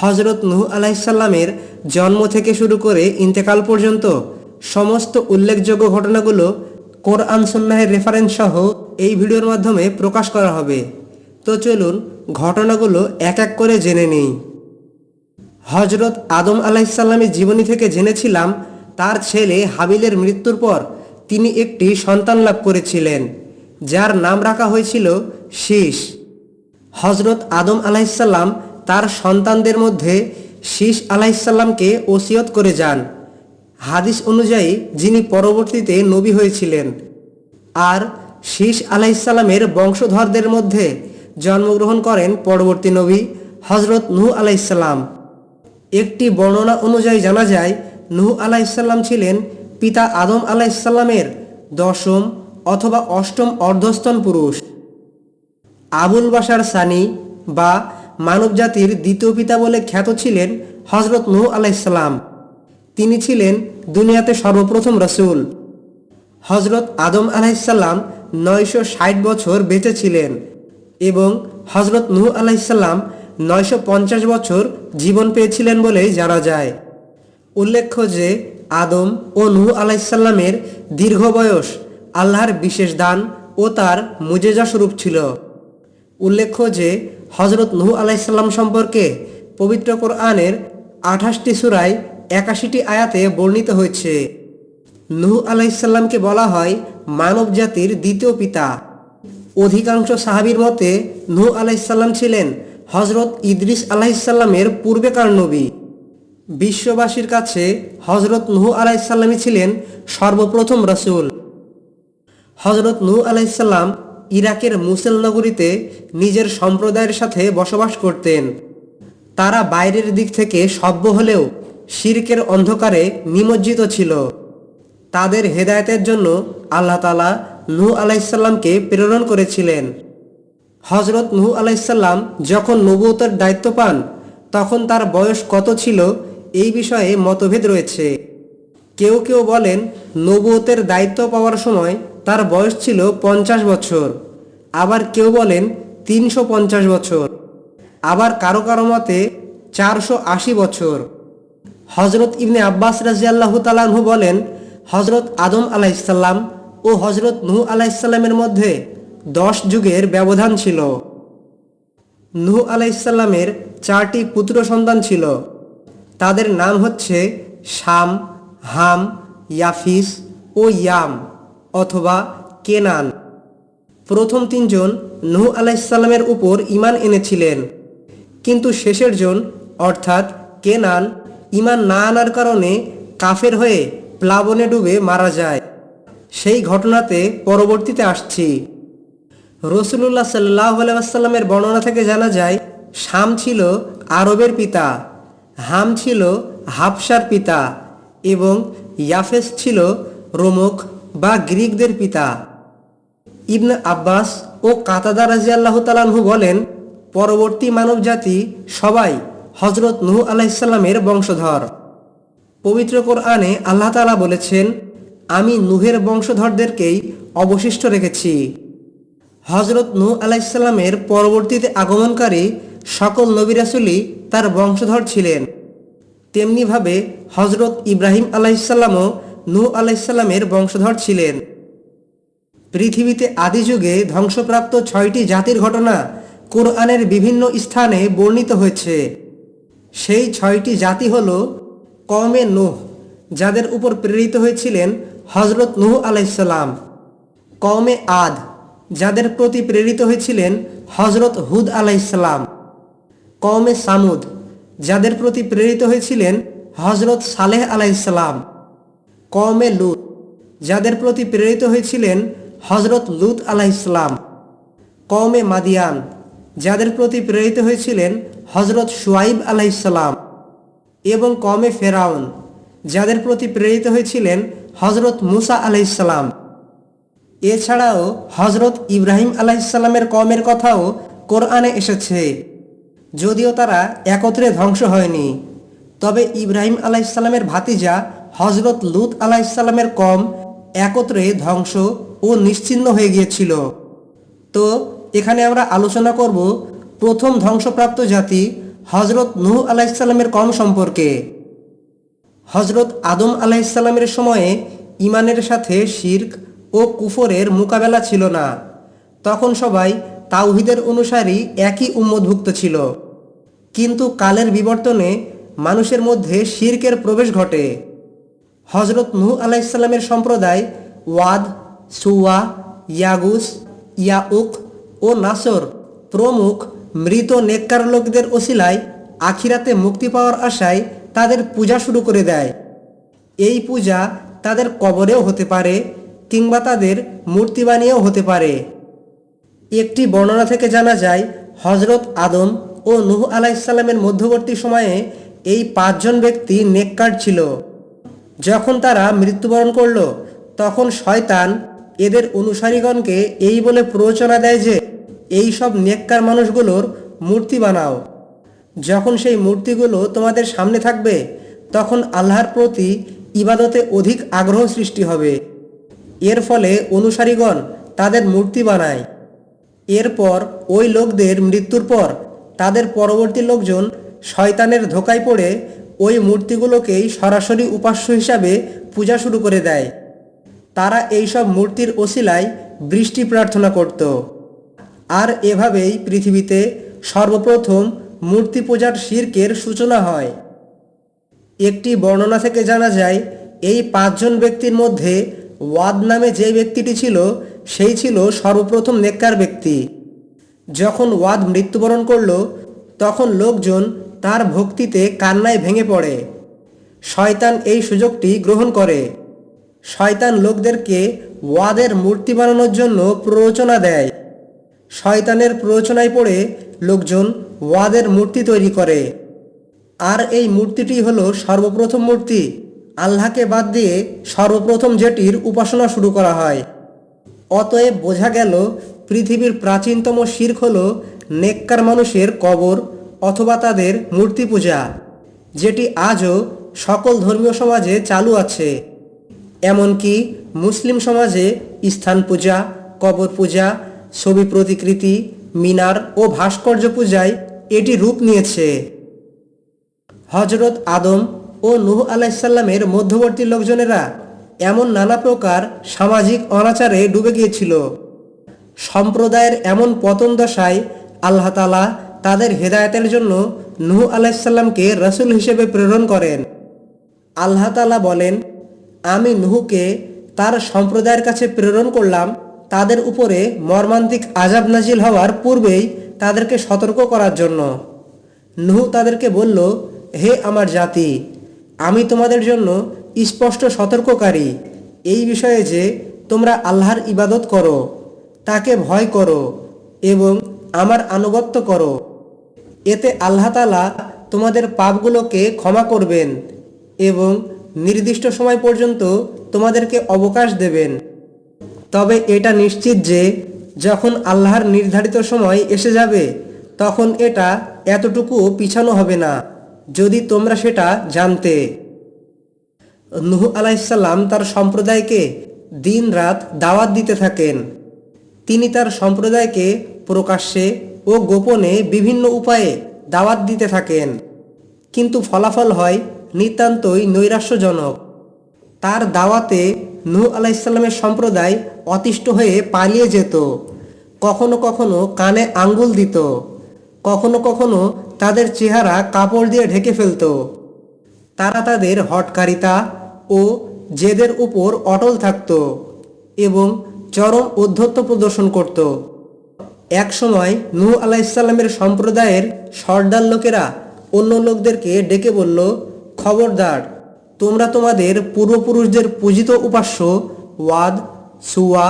হজরত নুহ আলাইসাল্লামের জন্ম থেকে শুরু করে ইন্তেকাল পর্যন্ত সমস্ত উল্লেখযোগ্য ঘটনাগুলো কোরআন সন্ন্যাহের রেফারেন্স সহ এই ভিডিওর মাধ্যমে প্রকাশ করা হবে। তো চলুন ঘটনাগুলো এক এক করে জেনে নিই। হজরত আদম আলাইসাল্লামের জীবনী থেকে জেনেছিলাম, তার ছেলে হাবিলের মৃত্যুর পর তিনি একটি সন্তান লাভ করেছিলেন, যার নাম রাখা হয়েছিল শীষ হজরত আদম আলাইসাল্লাম তার সন্তানদের মধ্যে শীষ আলাইসাল্লামকে ওসিয়ত করে যান। হাদিস অনুযায়ী যিনি পরবর্তীতে নবী হয়েছিলেন আর শীষ আলাইসাল্লামের বংশধরদের মধ্যে জন্মগ্রহণ করেন পরবর্তী নবী হজরত নুহ আলাইসাল্লাম একটি বর্ণনা অনুযায়ী জানা যায়, নুহ আলাইসাল্লাম ছিলেন পিতা আদম আলাইসাল্লামের দশম অথবা অষ্টম অর্ধস্তন পুরুষ। আবুল বাসার সানি বা মানবজাতির দ্বিতীয় পিতা বলে খ্যাত ছিলেন হজরত নুহ আলাইসাল্লাম তিনি ছিলেন দুনিয়াতে সর্বপ্রথম রসুল। হজরত আদম আলাইসাল্লাম নয়শো ষাট বছর বেঁচে ছিলেন এবং হজরত নুহ আলাইসাল্লাম নয়শো পঞ্চাশ বছর জীবন পেয়েছিলেন বলে জানা যায়। উল্লেখ্য যে আদম ও নুহ আলাইসাল্লামের দীর্ঘ বয়স আল্লাহর বিশেষ দান ও তার মুজেজা স্বরূপ ছিল। উল্লেখ্য যে হজরত নুহ আলাইসাল্লাম সম্পর্কে পবিত্র কোরআনের আঠাশটি সুরায় একাশিটি আয়াতে বর্ণিত হয়েছে। নুহ আলাইসাল্লামকে বলা হয় মানব জাতির দ্বিতীয় পিতা। অধিকাংশ সাহাবীর মতে নুহ আলাইসাল্লাম ছিলেন হজরত ইদ্রিস আলাইসাল্লামের পূর্বেকার নবী। বিশ্ববাসীর কাছে হজরত নুহ আলাইসাল্লামই ছিলেন সর্বপ্রথম রসুল। হজরত নূ আলাইসাল্লাম ইরাকের মুসেল নগরীতে নিজের সম্প্রদায়ের সাথে বসবাস করতেন। তারা বাইরের দিক থেকে সভ্য হলেও শিরকের অন্ধকারে নিমজ্জিত ছিল। তাদের হেদায়েতের জন্য আল্লাহ তালা নূ আলাইসাল্লামকে প্রেরণ করেছিলেন। হজরত নূহ আলাইসাল্লাম যখন নবুয়তের দায়িত্ব পান, তখন তার বয়স কত ছিল এই বিষয়ে মতভেদ রয়েছে। কেউ কেউ বলেন নবুয়তের দায়িত্ব পাওয়ার সময় তার বয়স ছিল পঞ্চাশ বছর। আবার কেউ বলেন তিনশো পঞ্চাশ বছর। আবার কারও কারও মতে চারশো আশি বছর। হজরত ইবনে আব্বাস রাজিয়াল্লাহু তালাহু বলেন হজরত আদম আলাইসাল্লাম ও হজরত নুহ আলাইসাল্লামের মধ্যে দশ যুগের ব্যবধান ছিল। নুহ আলাইসাল্লামের চারটি পুত্র সন্তান ছিল। তাদের নাম হচ্ছে শাম, হাম, ইয়াফিস ও ইয়াম অথবা কেনান। প্রথম তিনজন নুহ আলাইসাল্লামের উপর ইমান এনেছিলেন। কিন্তু শেষের জন, অর্থাৎ কেনান ইমান না আনার কারণে কাফের হয়ে প্লাবনে ডুবে মারা যায়। সেই ঘটনাতে পরবর্তীতে আসছি। রসুল্লাহ সাল্লাহ আলাইসাল্লামের বর্ণনা থেকে জানা যায়, শাম ছিল আরবের পিতা, হাম ছিল হাফসার পিতা এবং ইয়াফেস ছিল রোমক বা গ্রিকদের পিতা। ইবন আব্বাস ও কাতাদা রাজিয়াল্লাহ তালাহু বলেন, পরবর্তী মানব জাতি সবাই হজরত নুহ আলাইসাল্লামের বংশধর। পবিত্র কোরআনে আল্লাহ তালা বলেছেন, আমি নুহের বংশধরদেরকেই অবশিষ্ট রেখেছি। হজরত নূ আলাইসাল্লামের পরবর্তীতে আগমনকারী সকল নবিরাসুলি তার বংশধর ছিলেন। তেমনিভাবে হজরত ইব্রাহিম আলাইসাল্লামও নূ আলাইসাল্লামের বংশধর ছিলেন। পৃথিবীতে আদি যুগে ধ্বংসপ্রাপ্ত ছয়টি জাতির ঘটনা কোরআনের বিভিন্ন স্থানে বর্ণিত হয়েছে। সেই ছয়টি জাতি হল কমে নুহ, যাদের উপর প্রেরিত হয়েছিলেন হজরত নুহ আলাইসাল্লাম কমে আদ, যাদের প্রতি প্রেরিত হয়েছিলেন হজরত হুদ আলাইসাল্লাম কমে সামুদ, যাদের প্রতি প্রেরিত হয়েছিলেন হজরত সালেহ আলাইসাল্লাম কমে লুত, যাদের প্রতি প্রেরিত হয়েছিলেন হজরত লুত আলাইসাল্লাম কমে মাদিয়ান, যাদের প্রতি প্রেরিত হয়েছিলেন হজরত সুয়াইব আলাইসাল্লাম এবং কমে ফেরাউন, যাদের প্রতি প্রেরিত হয়েছিলেন হজরত মুসা আলাইসাল্লাম এছাড়াও হজরত ইব্রাহিম আলাইসাল্লামের কমের কথাও কোরআনে এসেছে। যদিও তারা একত্রে ধ্বংস হয়নি, তবে ইব্রাহিম আলাইসাল্লামের ভাতিজা হজরত লুত আলাইসাল্লামের কম একত্রে ধ্বংস ও নিশ্চিন্ন হয়ে গিয়েছিল। তো এখানে আমরা আলোচনা করব প্রথম ধ্বংসপ্রাপ্ত জাতি হজরত নুহ আলাইসাল্লামের কম সম্পর্কে। হজরত আদম আলাইসাল্লামের সময়ে ইমানের সাথে শির্ক ও কুফরের মোকাবেলা ছিল না। তখন সবাই তাওহিদের অনুসারী একই উম্মতভুক্ত ছিল। কিন্তু কালের বিবর্তনে মানুষের মধ্যে শির্কের প্রবেশ ঘটে। হজরত নুহ আলাইসাল্লামের সম্প্রদায় ওয়াদ সুয়া, ইয়াগুস, ইয়াউক ও নাসর প্রমুখ মৃত নেককার লোকদের ওসিলায় আখিরাতে মুক্তি পাওয়ার আশায় তাদের পূজা শুরু করে দেয়। এই পূজা তাদের কবরেও হতে পারে কিংবা তাদের মূর্তি বানিয়েও হতে পারে। একটি বর্ণনা থেকে জানা যায় হজরত আদম ও নুহ আলাইসাল্লামের মধ্যবর্তী সময়ে এই পাঁচজন ব্যক্তি নেককার ছিল। যখন তারা মৃত্যুবরণ করল, তখন শয়তান এদের অনুসারীগণকে এই বলে প্ররোচনা দেয় যে, এই সব নেককার মানুষগুলোর মূর্তি বানাও। যখন সেই মূর্তিগুলো তোমাদের সামনে থাকবে, তখন আল্লাহর প্রতি ইবাদতে অধিক আগ্রহ সৃষ্টি হবে। এর ফলে অনুসারীগণ তাদের মূর্তি বানায়। এরপর ওই লোকদের মৃত্যুর পর তাদের পরবর্তী লোকজন শয়তানের ধোকায় পড়ে ওই মূর্তিগুলোকেই সরাসরি উপাস্য হিসাবে পূজা শুরু করে দেয়। তারা এইসব মূর্তির ওসিলায় বৃষ্টি প্রার্থনা করত। আর এভাবেই পৃথিবীতে সর্বপ্রথম মূর্তি পূজার শির্কের সূচনা হয়। একটি বর্ণনা থেকে জানা যায়, এই পাঁচজন ব্যক্তির মধ্যে ওয়াদ নামে যে ব্যক্তিটি ছিল, সেই ছিল সর্বপ্রথম নেককার ব্যক্তি। যখন ওয়াদ মৃত্যুবরণ করল, তখন লোকজন তার ভক্তিতে কান্নায় ভেঙে পড়ে। শয়তান এই সুযোগটি গ্রহণ করে। শয়তান লোকদেরকে ওয়াদের মূর্তি বানানোর জন্য প্ররোচনা দেয়। শয়তানের প্ররোচনায় পড়ে লোকজন ওয়াদের মূর্তি তৈরি করে। আর এই মূর্তিটি হলো সর্বপ্রথম মূর্তি। আল্লাহকে বাদ দিয়ে সর্বপ্রথম যেটির উপাসনা শুরু করা হয়। অতএব বোঝা গেল, পৃথিবীর প্রাচীনতম শির্ক হল নেককার মানুষের কবর অথবা তাদের মূর্তি পূজা যেটি আজও সকল ধর্মীয় সমাজে চালু আছে। এমনকি মুসলিম সমাজে স্থান পূজা, কবর পূজা, ছবি প্রতিকৃতি, মিনার ও ভাস্কর্য পূজায় এটি রূপ নিয়েছে। হজরত আদম ও নুহ আলাইসাল্লামের মধ্যবর্তী লোকজনেরা এমন নানা প্রকার সামাজিক অনাচারে ডুবে গিয়েছিল। সম্প্রদায়ের এমন পতন দশায় আল্লাহ তালা তাদের হেদায়তের জন্য নুহ আলাইসাল্লামকে রসুল হিসেবে প্রেরণ করেন। আল্লাহ তালা বলেন আমি নুহুকে তার সম্প্রদায়ের কাছে প্রেরণ করলাম, তাদের উপরে মর্মান্তিক আজাব নাজিল হওয়ার পূর্বেই তাদেরকে সতর্ক করার জন্য। নুহু তাদেরকে বলল, হে আমার জাতি, আমি তোমাদের জন্য স্পষ্ট সতর্ককারী। এই বিষয়ে যে তোমরা আল্লাহর ইবাদত করো, তাকে ভয় করো এবং আমার আনুগত্য করো। এতে আল্লাহ তালা তোমাদের পাপগুলোকে ক্ষমা করবেন এবং নির্দিষ্ট সময় পর্যন্ত তোমাদেরকে অবকাশ দেবেন। তবে এটা নিশ্চিত যে, যখন আল্লাহর নির্ধারিত সময় এসে যাবে, তখন এটা এতটুকু পিছানো হবে না, যদি তোমরা সেটা জানতে। নুহ আলাইসাল্লাম তার সম্প্রদায়কে দিন রাত দাওয়াত দিতে থাকেন। তিনি তার সম্প্রদায়কে প্রকাশ্যে ও গোপনে বিভিন্ন উপায়ে দাওয়াত দিতে থাকেন। কিন্তু ফলাফল হয় নিতান্তই নৈরাশ্যজনক। তার দাওয়াতে নূহ আলাইসাল্লামের সম্প্রদায় অতিষ্ঠ হয়ে পালিয়ে যেত। কখনো কখনো কানে আঙ্গুল দিত। কখনো কখনো তাদের চেহারা কাপড় দিয়ে ঢেকে ফেলত। তারা তাদের হটকারিতা ও জেদের উপর অটল থাকত এবং চরম উদ্ধত্ত প্রদর্শন করত। এক সময় নূহ আলাইসাল্লামের সম্প্রদায়ের সর্দার লোকেরা অন্য লোকদেরকে ডেকে বলল খবরদার, তোমরা তোমাদের পূর্বপুরুষদের পূজিত উপাস্য ওয়াদ সুয়া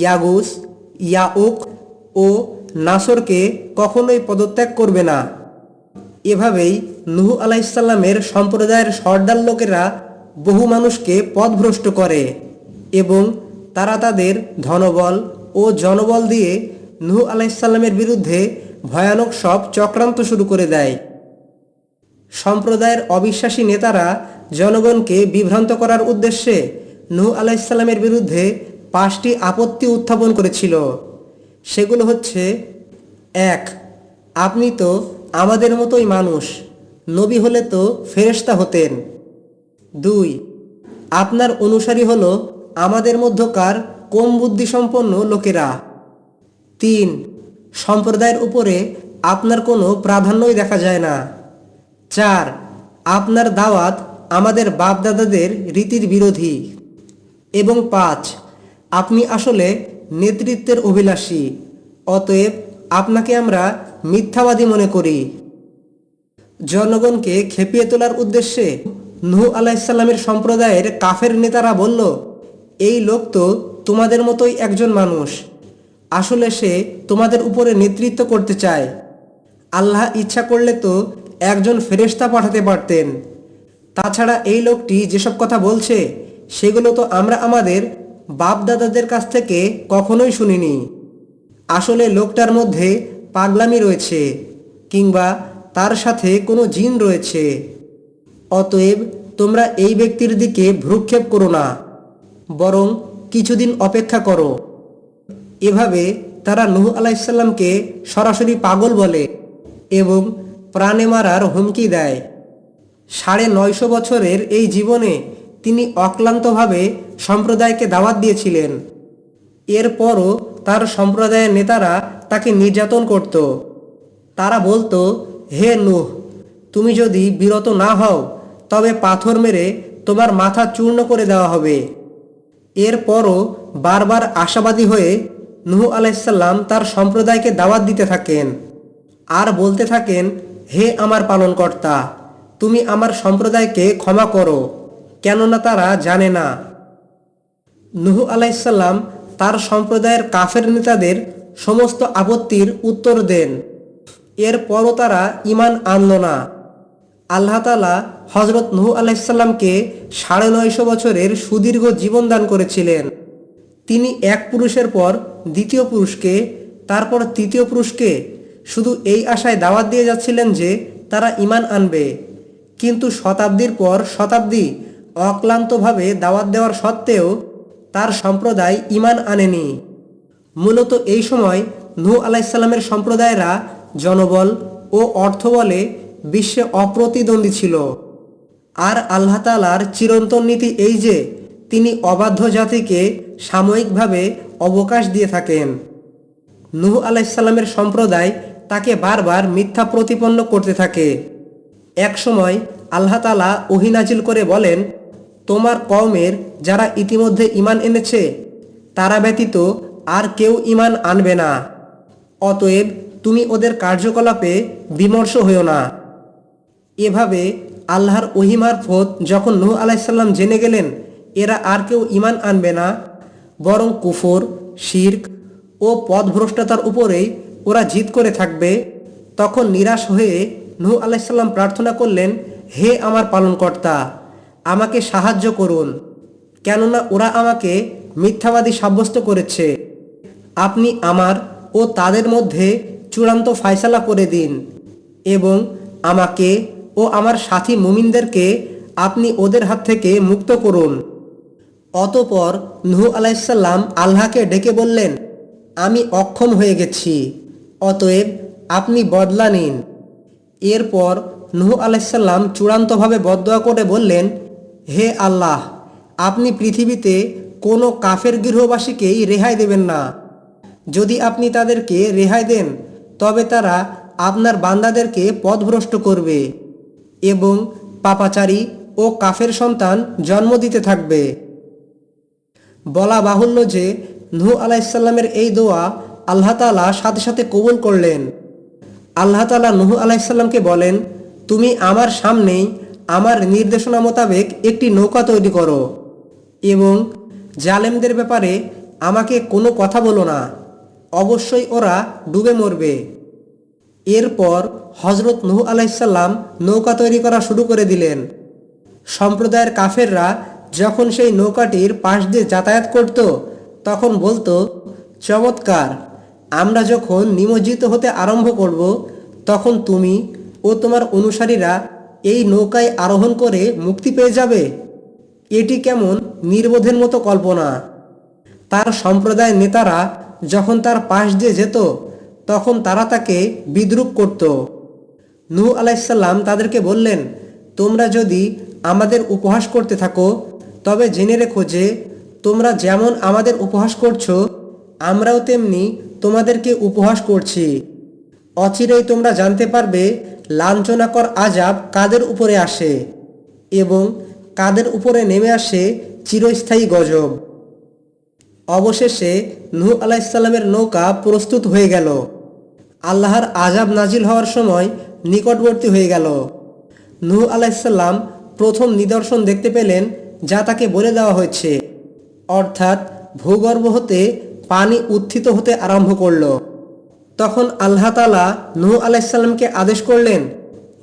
ইয়াগুস, ইয়াউক ও নাসরকে কখনোই পদত্যাগ করবে না। এভাবেই নুহ আলাইসাল্লামের সম্প্রদায়ের সর্দার লোকেরা বহু মানুষকে পথভ্রষ্ট করে এবং তারা তাদের ধনবল ও জনবল দিয়ে নুহ আলাইসাল্লামের বিরুদ্ধে ভয়ানক সব চক্রান্ত শুরু করে দেয়। সম্প্রদায়ের অবিশ্বাসী নেতারা জনগণকে বিভ্রান্ত করার উদ্দেশ্যে নূহ আলাইসাল্লামের বিরুদ্ধে পাঁচটি আপত্তি উত্থাপন করেছিল। সেগুলো হচ্ছে, এক, আপনি তো আমাদের মতোই মানুষ, নবী হলে তো ফেরেশতা হতেন। দুই, আপনার অনুসারী হল আমাদের মধ্যকার কম বুদ্ধিসম্পন্ন লোকেরা। তিন, সম্প্রদায়ের উপরে আপনার কোনো প্রাধান্যই দেখা যায় না। চার, আপনার দাওয়াত আমাদের বাপদাদাদের রীতির বিরোধী। এবং পাঁচ, আপনি আসলে নেতৃত্বের অভিলাষী, অতএব আপনাকে আমরা মিথ্যাবাদী মনে করি। জনগণকে খেপিয়ে তোলার উদ্দেশ্যে নুহ আলাইসাল্লামের সম্প্রদায়ের কাফের নেতারা বলল, এই লোক তো তোমাদের মতোই একজন মানুষ। আসলে সে তোমাদের উপরে নেতৃত্ব করতে চায়। আল্লাহ ইচ্ছা করলে তো একজন ফেরেশতা পাঠাতে পারতেন। তাছাড়া এই লোকটি যেসব কথা বলছে, সেগুলো তো আমরা আমাদের বাপদাদাদের কাছ থেকে কখনোই শুনিনি। আসলে লোকটার মধ্যে পাগলামি রয়েছে, কিংবা তার সাথে কোনো জিন রয়েছে। অতএব তোমরা এই ব্যক্তির দিকে ভ্রুক্ষেপ করো না, বরং কিছুদিন অপেক্ষা করো। এভাবে তারা নূহ আলাইসাল্লামকে সরাসরি পাগল বলে এবং প্রাণে মারার হুমকি দেয়। সাড়ে নয়শো বছরের এই জীবনে তিনি অক্লান্তভাবে সম্প্রদায়কে দাওয়াত দিয়েছিলেন। এরপরও তার সম্প্রদায়ের নেতারা তাকে নির্যাতন করত। তারা বলতো, হে নুহ, তুমি যদি বিরত না হও, তবে পাথর মেরে তোমার মাথা চূর্ণ করে দেওয়া হবে। এরপরও বারবার আশাবাদী হয়ে নুহ আলাইসাল্লাম তার সম্প্রদায়কে দাওয়াত দিতে থাকেন। আর বলতে থাকেন হে আমার পালনকর্তা, তুমি আমার সম্প্রদায়কে ক্ষমা করো, কেননা তারা জানে না। নুহ আলাইসাল্লাম তার সম্প্রদায়ের কাফের নেতাদের সমস্ত আপত্তির উত্তর দেন। এরপরও তারা ইমান আনল না। আল্লাহ তালা হজরত নুহ আলাইসাল্লামকে সাড়ে নয়শো বছরের সুদীর্ঘ জীবন দান করেছিলেন। তিনি এক পুরুষের পর দ্বিতীয় পুরুষকে, তারপর তৃতীয় পুরুষকে শুধু এই আশায় দাওয়াত দিয়ে যাচ্ছিলেন যে তারা ইমান আনবে। কিন্তু শতাব্দীর পর শতাব্দী অক্লান্তভাবে দাওয়াত দেওয়ার সত্ত্বেও তার সম্প্রদায় ইমান আনেনি। মূলত এই সময় নূহ আলাইসাল্লামের সম্প্রদায়রা জনবল ও অর্থবলে বিশ্বে অপ্রতিদ্বন্দ্বী ছিল। আর আল্লাহ তালার চিরন্তন নীতি এই যে, তিনি অবাধ্য জাতিকে সাময়িকভাবে অবকাশ দিয়ে থাকেন। নূহ আলাইসাল্লামের সম্প্রদায় তাকে বারবার মিথ্যা প্রতিপন্ন করতে থাকে। একসময় আল্লাহ তালা ওহিনাজিল করে বলেন, তোমার কওমের যারা ইতিমধ্যে ইমান এনেছে, তারা ব্যতীত আর কেউ ইমান আনবে না। অতএব তুমি ওদের কার্যকলাপে বিমর্ষ হইও না। এভাবে আল্লাহর ওহিমারফত যখন নূহ আলাইসাল্লাম জেনে গেলেন, এরা আর কেউ ইমান আনবে না, বরং কুফর, শির্ক ও পথভ্রষ্টতার উপরেই ওরা জিত করে থাকবে। তখন নিরাশ হয়ে নূহ আলাইসাল্লাম প্রার্থনা করলেন, হে আমার পালনকর্তা, আমাকে সাহায্য করুন। কেননা ওরা আমাকে মিথ্যাবাদী সাব্যস্ত করেছে। আপনি আমার ও তাদের মধ্যে চূড়ান্ত ফায়সালা করে দিন এবং আমাকে ও আমার সাথী মুমিনদেরকে আপনি ওদের হাত থেকে মুক্ত করুন। অতপর নুহ আলাইসাল্লাম আল্লাহকে ডেকে বললেন, আমি অক্ষম হয়ে গেছি। অতএব আপনি বদলা নিন। এরপর নুহ আলাইসাল্লাম চূড়ান্তভাবে বদয়া করে বললেন, হে আল্লাহ, আপনি পৃথিবীতে কোনো কাফের গৃহবাসীকেই রেহাই দেবেন না। যদি আপনি তাদেরকে রেহাই দেন, তবে তারা আপনার বান্দাদেরকে পথভ্রষ্ট করবে এবং পাপাচারী ও কাফের সন্তান জন্ম দিতে থাকবে। বলা বাহুল্য যে নূহ আলাইসাল্লামের এই দোয়া আল্লাহ তালা সাথে সাথে কবুল করলেন। আল্লাহ তালা নুহ আলাইসাল্লামকে বলেন, তুমি আমার সামনেই আমার নির্দেশনা মোতাবেক একটি নৌকা তৈরি করো এবং জালেমদের ব্যাপারে আমাকে কোনো কথা বলো না। অবশ্যই ওরা ডুবে মরবে। এরপর হজরত নুহ আলাইসাল্লাম নৌকা তৈরি করা শুরু করে দিলেন। সম্প্রদায়ের কাফেররা যখন সেই নৌকাটির পাশ দিয়ে যাতায়াত করত, তখন বলতো, চমৎকার! আমরা যখন নিমজ্জিত হতে আরম্ভ করব, তখন তুমি ও তোমার অনুসারীরা এই নৌকায় আরোহণ করে মুক্তি পেয়ে যাবে। এটি কেমন নির্বোধের মতো কল্পনা। তার সম্প্রদায়ের নেতারা যখন তার পাশ দিয়ে যেত, তখন তারা তাকে বিদ্রুপ করত। নূহ আলাইসাল্লাম তাদেরকে বললেন, তোমরা যদি আমাদের উপহাস করতে থাকো, তবে জেনে রেখো যে তোমরা যেমন আমাদের উপহাস করছ, আমরাও তেমনি তোমাদেরকে উপহাস করছি। অচিরেই তোমরা জানতে পারবে, লাঞ্ছনাকর আজাব কাদের উপরে আসে এবং কাদের উপরে নেমে আসে চিরস্থায়ী গজব। অবশেষে নূহ আলাইসাল্লামের নৌকা প্রস্তুত হয়ে গেল। আল্লাহর আজাব নাজিল হওয়ার সময় নিকটবর্তী হয়ে গেল। নূহ আলাইসাল্লাম প্রথম নিদর্শন দেখতে পেলেন, যা তাকে বলে দেওয়া হয়েছে। অর্থাৎ ভূগর্ভ হতে পানি উত্থিত হতে আরম্ভ করল। তখন আল্লাহ তালা নূহ আলাইসাল্লামকে আদেশ করলেন,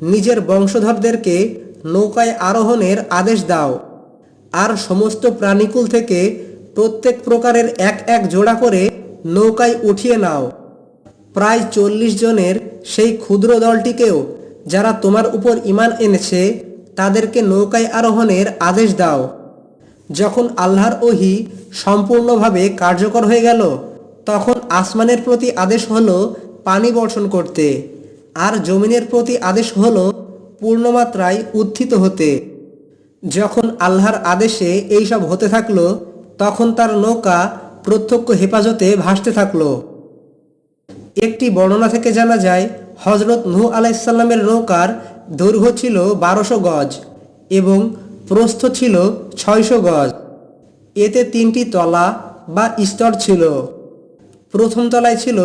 নিজের বংশধরদেরকে নৌকায় আরোহণের আদেশ দাও। আর সমস্ত প্রাণীকুল থেকে প্রত্যেক প্রকারের এক এক জোড়া করে নৌকায় উঠিয়ে নাও। প্রায় চল্লিশ জনের সেই ক্ষুদ্র দলটিকেও যারা তোমার উপর ইমান এনেছে, তাদেরকে নৌকায় আরোহণের আদেশ দাও। যখন আল্লাহর ওহি সম্পূর্ণভাবে কার্যকর হয়ে গেল, তখন আসমানের প্রতি আদেশ হলো পানি বর্ষণ করতে, আর জমিনের প্রতি আদেশ হলো পূর্ণমাত্রায় উত্থিত হতে। যখন আল্লাহর আদেশে এইসব হতে থাকল, তখন তার নৌকা প্রত্যক্ষ হেফাজতে ভাসতে থাকল। একটি বর্ণনা থেকে জানা যায় হজরত নূহ আলাইসাল্লামের নৌকার দৈর্ঘ্য ছিল বারোশো গজ এবং প্রস্থ ছিল ছয়শো গজ। এতে তিনটি তলা বা স্তর ছিল। প্রথম তলায় ছিল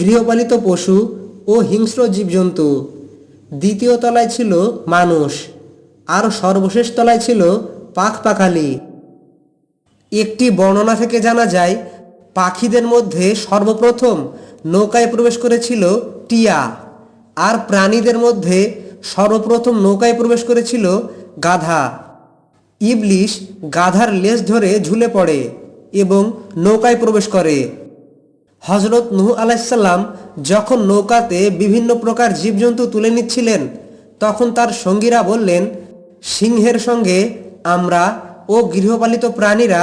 গৃহপালিত পশু ও হিংস্র জীবজন্তু। দ্বিতীয় তলায় ছিল মানুষ। আর সর্বশেষ তলায় ছিল পাখ পাখালি। একটি বর্ণনা থেকে জানা যায়, পাখিদের মধ্যে সর্বপ্রথম নৌকায় প্রবেশ করেছিল টিয়া আর প্রাণীদের মধ্যে সর্বপ্রথম নৌকায় প্রবেশ করেছিল গাধা। ইবলিশ গাধার লেজ ধরে ঝুলে পড়ে এবং নৌকায় প্রবেশ করে। হজরত নুহ আলাইসাল্লাম যখন নৌকাতে বিভিন্ন প্রকার জীবজন্তু তুলে নিচ্ছিলেন, তখন তার সঙ্গীরা বললেন, সিংহের সঙ্গে আমরা ও গৃহপালিত প্রাণীরা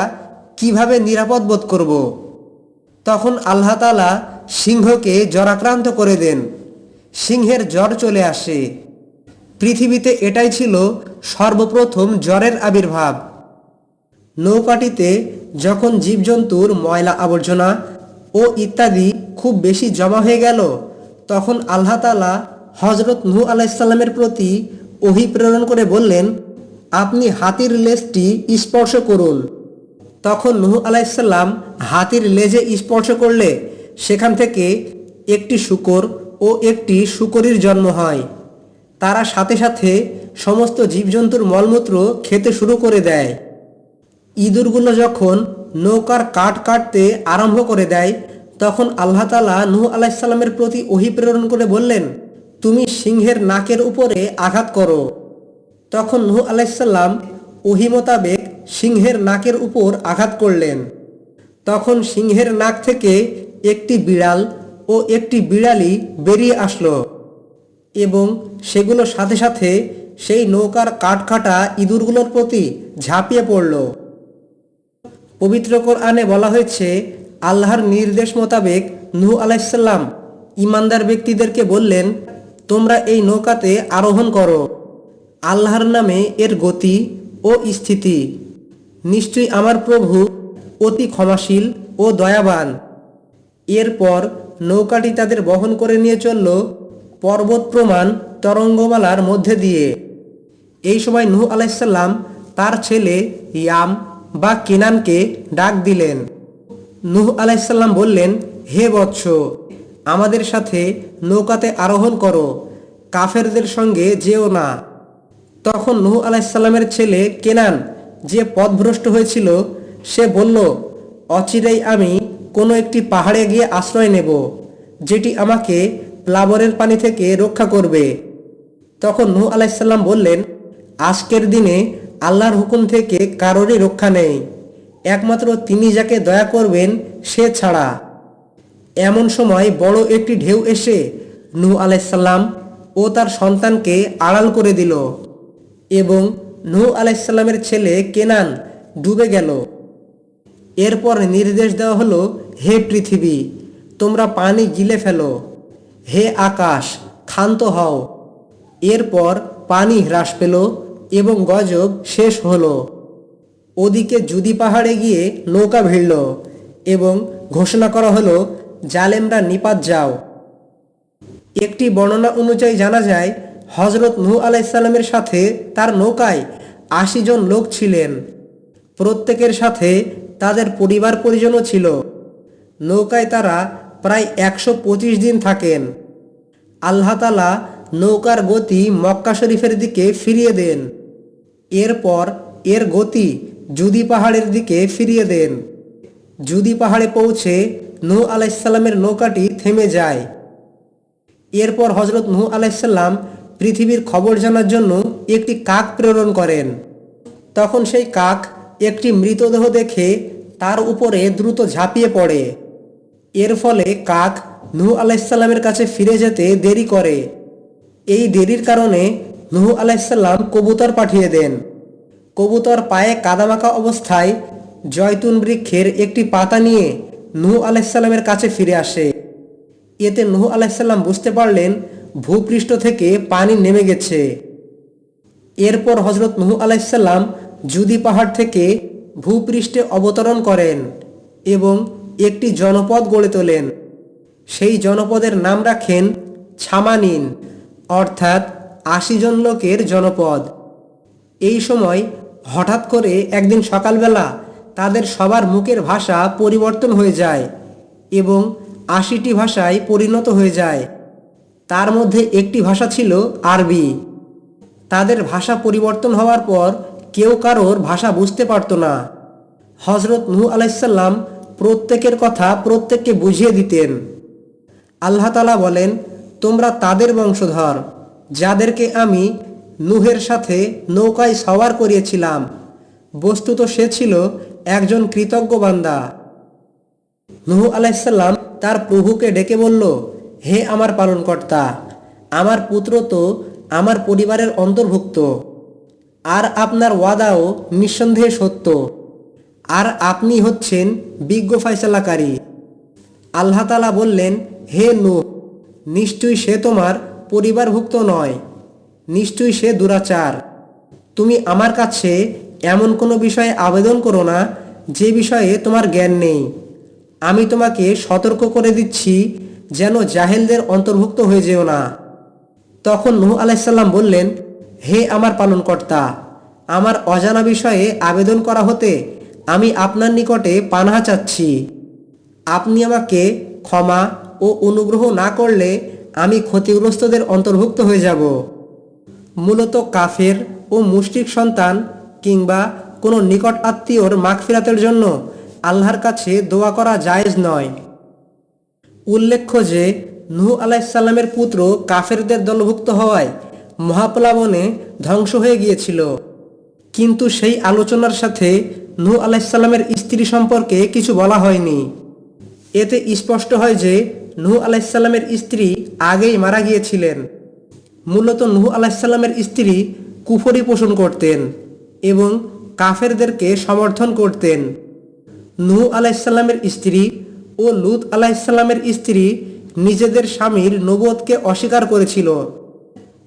কীভাবে নিরাপদ বোধ করব? তখন আল্লাহ তালা সিংহকে জরাক্রান্ত করে দেন। সিংহের জ্বর চলে আসে। পৃথিবীতে এটাই ছিল সর্বপ্রথম জ্বরের আবির্ভাব। নৌকাটিতে যখন জীবজন্তুর ময়লা আবর্জনা ও ইত্যাদি খুব বেশি জমা হয়ে গেল, তখন আল্লাহ তালা হজরত নূহ আলাইসাল্লামের প্রতি অভিপ্রেরণ করে বললেন, আপনি হাতির লেজটি স্পর্শ করুন। তখন নূহ আলাইসাল্লাম হাতির লেজে স্পর্শ করলে, সেখান থেকে একটি শুকর ও একটি শুকরির জন্ম হয়। তারা সাথে সাথে সমস্ত জীবজন্তুর মলমূত্র খেতে শুরু করে দেয়। ইঁদুরগুলো যখন নৌকার কাঠ কাটতে আরম্ভ করে দেয়, তখন আল্লাহ তালা নূহ আলাইসাল্লামের প্রতি অহিপ্রেরণ করে বললেন, তুমি সিংহের নাকের উপরে আঘাত করো। তখন নূহ আলাইসাল্লাম ওহি মোতাবেক সিংহের নাকের উপর আঘাত করলেন। তখন সিংহের নাক থেকে একটি বিড়াল ও একটি বিড়ালি বেরিয়ে আসলো। এবং সেগুলো সাথে সাথে সেই নৌকার কাঠকাটা ইঁদুরগুলোর প্রতি ঝাঁপিয়ে পড়ল। পবিত্র কোরআনে বলা হয়েছে, আল্লাহর নির্দেশ মোতাবেক নূহ আলাইসাল্লাম ইমানদার ব্যক্তিদেরকে বললেন, তোমরা এই নৌকাতে আরোহণ করো। আল্লাহর নামে এর গতি ও স্থিতি। নিশ্চয়ই আমার প্রভু অতি ক্ষমাশীল ও দয়াবান। এরপর নৌকাটি তাদের বহন করে নিয়ে চলল পর্বত প্রমাণ তরঙ্গমালার মধ্যে দিয়ে। এই সময় নূহ আলাইসাল্লাম তার ছেলে ইয়াম বা কেনানকে ডাক দিলেন। নূহ আলাইসাল্লাম বললেন, হে বৎস, আমাদের সাথে নৌকাতে আরোহণ করো, কাফেরদের সঙ্গে যেও না। তখন নূহ আলাইসাল্লামের ছেলে কেনান যে পথভ্রষ্ট হয়েছিল, সে বলল, অচিরেই আমি কোনো একটি পাহাড়ে গিয়ে আশ্রয় নেব, যেটি আমাকে প্লাবরের পানি থেকে রক্ষা করবে। তখন নূহ আলাইসাল্লাম বললেন, আজকের দিনে আল্লাহর হুকুম থেকে কারোরই রক্ষা নেই। একমাত্র তিনি যাকে দয়া করবেন, সে ছাড়া। এমন সময় বড় একটি ঢেউ এসে নূহ আলাইসাল্লাম ও তার সন্তানকে আড়াল করে দিল এবং নূহ আলাইসাল্লামের ছেলে কেনান ডুবে গেল। এরপর নির্দেশ দেওয়া হলো, হে পৃথিবী, তোমরা পানি গিলে ফেলো। হে আকাশ, ক্ষান্ত হও। এরপর পানি হ্রাস পেল এবং গজব শেষ হলো। ওদিকে জুদি পাহাড়ে গিয়ে নৌকা ভিড়ল এবং ঘোষণা করা হলো, জালেমরা নিপাত যাও। একটি বর্ণনা অনুযায়ী জানা যায় হজরত নূহ আলাইসাল্লামের সাথে তার নৌকায় আশি জন লোক ছিলেন। প্রত্যেকের সাথে তাদের পরিবার পরিজনও ছিল। নৌকায় তারা প্রায় একশো পঁচিশ দিন থাকেন। আল্লাহ তালা নৌকার গতি মক্কা শরীফের দিকে ফিরিয়ে দেন। এরপর এর গতি জুদি পাহাড়ের দিকে ফিরিয়ে দেন। জুদি পাহাড়ে পৌঁছে নূহ আলাইসাল্লামের নৌকাটি থেমে যায়। এরপর হজরত নূহ আলাইসাল্লাম পৃথিবীর খবর জানার জন্য একটি কাক প্রেরণ করেন। তখন সেই কাক একটি মৃতদেহ দেখে তার উপরে দ্রুত ঝাঁপিয়ে পড়ে। এর ফলে কাক নূহ আলাইসাল্লামের কাছে ফিরে যেতে দেরি করে। এই দেরির কারণে নূহ আলাইসাল্লাম কবুতর পাঠিয়ে দেন। কবুতর পায়ে কাদামাকা অবস্থায় জয়তুন বৃক্ষের একটি পাতা নিয়ে নূহ আলাইসাল্লামের কাছে ফিরে আসে। এতে নূহ আলাইসাল্লাম বুঝতে পারলেন, ভূপৃষ্ঠ থেকে পানি নেমে গেছে। এরপর হজরত নূহ আলাইসাল্লাম জুদি পাহাড় থেকে ভূপৃষ্ঠে অবতরণ করেন এবং একটি জনপদ গড়ে তোলেন। সেই জনপদের নাম রাখেন ছামানিন, অর্থাৎ আশি জন লোকের জনপদ। এই সময় হঠাৎ করে একদিন সকালবেলা তাদের সবার মুখের ভাষা পরিবর্তন হয়ে যায় এবং আশিটি ভাষায় পরিণত হয়ে যায়। তার মধ্যে একটি ভাষা ছিল আরবি। তাদের ভাষা পরিবর্তন হওয়ার পর কেউ কারোর ভাষা বুঝতে পারত না। হজরত নূহ আলাইসাল্লাম প্রত্যেকের কথা প্রত্যেককে বুঝিয়ে দিতেন। আল্লাহ তালা বলেন, তোমরা তাদের বংশধর, যাদেরকে আমি নুহের সাথে নৌকায় সওয়ার করিয়েছিলাম, বস্তুত সে ছিল একজন কৃতজ্ঞ বান্দা। নুহ আলাইসাল্লাম তার প্রভুকে ডেকে বলল, হে আমার পালনকর্তা, আমার পুত্র তো আমার পরিবারের অন্তর্ভুক্ত, আর আপনার ওয়াদাও নিঃসন্দেহে সত্য। আর আপনি হচ্ছেন বিজ্ঞ ফয়সালাকারী। আল্লাহ তালা বললেন, হে নূহ, নিশ্চয়ই সে তোমার পরিবারভুক্ত নয়, নিশ্চয়ই সে দুরাচার। তুমি আমার কাছে এমন কোনো বিষয়ে আবেদন করো না, যে বিষয়ে তোমার জ্ঞান নেই। আমি তোমাকে সতর্ক করে দিচ্ছি, যেন জাহেলদের অন্তর্ভুক্ত হয়ে যেও না। তখন নূহ আলাইসাল্লাম বললেন, হে আমার পালনকর্তা, আমার অজানা বিষয়ে আবেদন করা হতে আমি আপনার নিকটে পানাহা চাচ্ছি। আপনি আমাকে ক্ষমা ও অনুগ্রহ না করলে আমি ক্ষতিগ্রস্তদের অন্তর্ভুক্ত হয়ে যাব। মূলত কাফের ও মুষ্টিক সন্তান কিংবা কোনো নিকট আত্মীয়র মাগফিরাতের জন্য আল্লাহর কাছে দোয়া করা জায়েজ নয়। উল্লেখ্য যে নূহ আলাইসাল্লামের পুত্র কাফেরদের দলভুক্ত হওয়ায় মহাপ্লাবনে ধ্বংস হয়ে গিয়েছিল। কিন্তু সেই আলোচনার সাথে নূহ আলাইসাল্লামের স্ত্রী সম্পর্কে কিছু বলা হয়নি। এতে স্পষ্ট হয় যে নূহ আলাইসাল্লামের স্ত্রী আগেই মারা গিয়েছিলেন। মূলত নূহ আলাইসাল্লামের স্ত্রী কুফরি পোষণ করতেন এবং কাফেরদেরকে সমর্থন করতেন। নূহ আলাইসাল্লামের স্ত্রী ও লুত আলাইসাল্লামের স্ত্রী নিজেদের স্বামীর নবুয়তকে অস্বীকার করেছিল।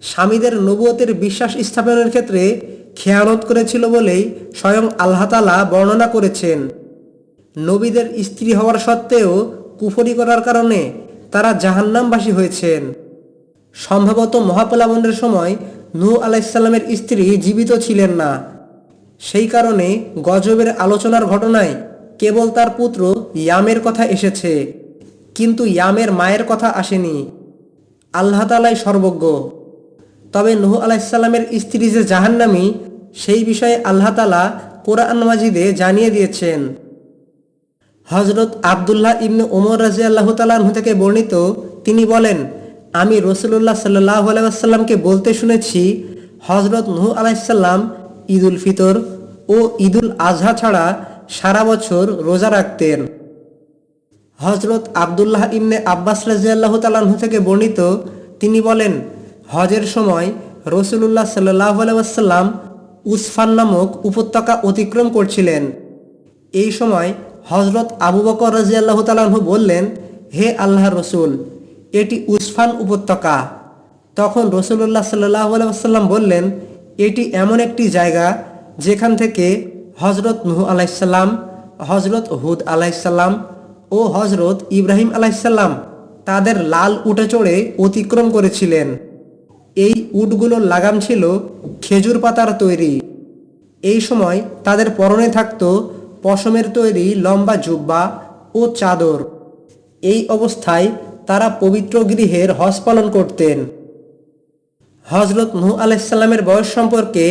স্বামীদের নবুয়তের বিশ্বাস স্থাপনের ক্ষেত্রে খেয়ানত করেছিল বলেই স্বয়ং আল্লাহতালা বর্ণনা করেছেন। নবীদের স্ত্রী হওয়ার সত্ত্বেও কুফরি করার কারণে তারা জাহান্নামবাসী হয়েছেন। সম্ভবত মহাপলাবনের সময় নূ আলাইসাল্লামের স্ত্রী জীবিত ছিলেন না। সেই কারণে গজবের আলোচনার ঘটনায় কেবল তার পুত্র ইয়ামের কথা এসেছে, কিন্তু ইয়ামের মায়ের কথা আসেনি। আল্লাহ তালাই সর্বজ্ঞ। তবে নুহ আলাইসাল্লামের স্ত্রী যে জাহান্নামী সেই বিষয়ে আল্লাহ তালা কোরআন মাজিদে জানিয়ে দিয়েছেন। হজরত আবদুল্লাহ ইবনে ওমর রাজি আল্লাহ তালাহ থেকে বর্ণিত, তিনি বলেন, আমি রসুল্লাহ সাল্লাহ আলাইসাল্লামকে বলতে শুনেছি হজরত নুহ আলাইসাল্লাম ঈদুল ফিতর ও ঈদুল আজহা ছাড়া সারা বছর রোজা রাখতেন। হজরত আবদুল্লাহ ইবনে আব্বাস রাজিয়াল্লাহ তালাহ থেকে বর্ণিত, তিনি বলেন, হজের সময় রসুল্লাহ সাল্লাহ আলাইসাল্লাম উসফান নামক উপত্যকা অতিক্রম করছিলেন। এই সময় হজরত আবু বকর রাজিয়াল্লাহ তালাহু বললেন, হে আল্লাহ রসুল, এটি উসফান উপত্যকা। তখন রসুল্লাহ সাল্লাহ আলাইসাল্লাম বললেন, এটি এমন একটি জায়গা যেখান থেকে হজরত নুহ আলাইসাল্লাম হজরত হুদ আলাইসাল্লাম ও হজরত ইব্রাহিম আলাইসাল্লাম তাদের লাল উঠে চড়ে অতিক্রম করেছিলেন। এই উটগুলোর লাগাম ছিল খেজুর পাতার তৈরি। এই সময় তাদের পরনে থাকত পশমের তৈরি লম্বা জুব্বা ও চাদর। এই অবস্থায় তারা পবিত্র গৃহের হজ পালন করতেন। হজরত নূহ আলাইসাল্লামের বয়স সম্পর্কে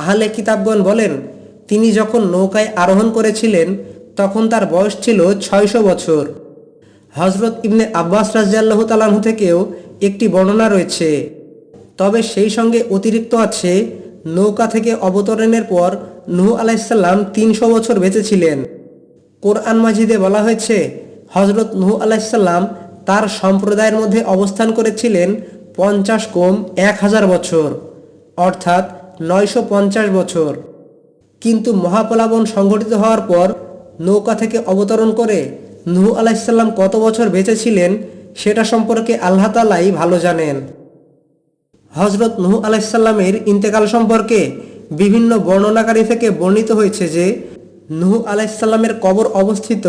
আহলে কিতাবগণ বলেন, তিনি যখন নৌকায় আরোহণ করেছিলেন, তখন তার বয়স ছিল ছয়শো বছর। হজরত ইবনে আব্বাস রাজিয়াল্লাহ তালাহু থেকেও একটি বর্ণনা রয়েছে। তবে সেই সঙ্গে অতিরিক্ত আছে, নৌকা থেকে অবতরণের পর নূহ আলাইসাল্লাম তিনশো বছর বেঁচেছিলেন। কোরআন মাজিদে বলা হয়েছে হজরত নূহ আলাইসাল্লাম তার সম্প্রদায়ের মধ্যে অবস্থান করেছিলেন পঞ্চাশ কোম এক হাজার বছর, অর্থাৎ নয়শো পঞ্চাশ বছর। কিন্তু মহাপলাবন সংঘটিত হওয়ার পর নৌকা থেকে অবতরণ করে নূহ আলাইসাল্লাম কত বছর বেঁচেছিলেন, সেটা সম্পর্কে আল্লাহ তালাই ভালো জানেন। হজরত নূহ আলাইসাল্লামের ইন্তেকাল সম্পর্কে বিভিন্ন বর্ণনাকারী থেকে বর্ণিত হয়েছে যে, নূহ আলাইসাল্লামের কবর অবস্থিত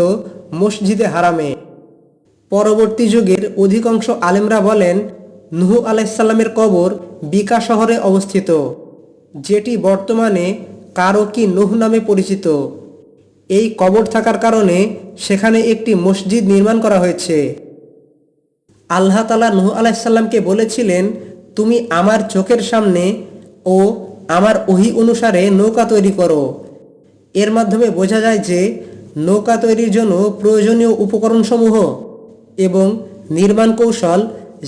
মসজিদে হারামে। পরবর্তী যুগের অধিকাংশ আলেমরা বলেন, নুহু আলাইসাল্লামের কবর বিকা শহরে অবস্থিত, যেটি বর্তমানে কারকি নুহ নামে পরিচিত। এই কবর থাকার কারণে সেখানে একটি মসজিদ নির্মাণ করা হয়েছে। আল্লাহ তালা নুহ আলাইসাল্লামকে বলেছিলেন তুমি আমার চোখের সামনে ও আমার ওহি অনুসারে নৌকা তৈরি করো। এর মাধ্যমে বোঝা যায় যে নৌকা তৈরির জন্য প্রয়োজনীয় উপকরণসমূহ এবং নির্মাণ কৌশল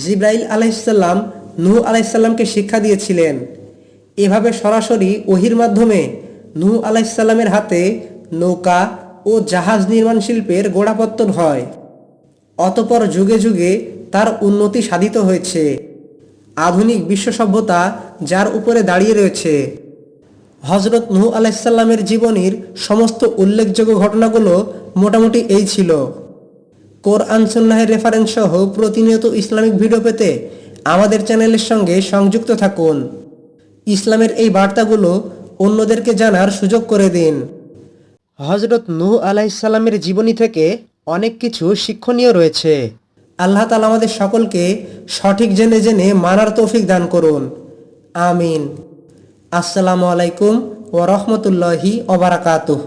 জিব্রাইল আলাইসাল্লাম নূহ আলাইসাল্লামকে শিক্ষা দিয়েছিলেন। এভাবে সরাসরি ওহির মাধ্যমে নূহ আলাইসাল্লামের হাতে নৌকা ও জাহাজ নির্মাণ শিল্পের গোড়াপত্তন হয়। অতপর যুগে যুগে তার উন্নতি সাধিত হয়েছে। আধুনিক বিশ্ব সভ্যতা যার উপরে দাঁড়িয়ে রয়েছে। হজরত নুহ আলাইসাল্লামের জীবনীর সমস্ত উল্লেখযোগ্য ঘটনাগুলো মোটামুটি এই ছিল। কোরআন, সুন্নাহের রেফারেন্স সহ প্রতিনিয়ত ইসলামিক ভিডিও পেতে আমাদের চ্যানেলের সঙ্গে সংযুক্ত থাকুন। ইসলামের এই বার্তাগুলো অন্যদেরকে জানার সুযোগ করে দিন। হজরত নূহ আলাইসাল্লামের জীবনী থেকে অনেক কিছু শিক্ষণীয় রয়েছে। আল্লাহ তালা আমাদের সকলকে সঠিক জেনে জেনে মানার তৌফিক দান করুন। আমিন। আসসালামু আলাইকুম ও রহমতুল্লাহি ওবরাকাতুহ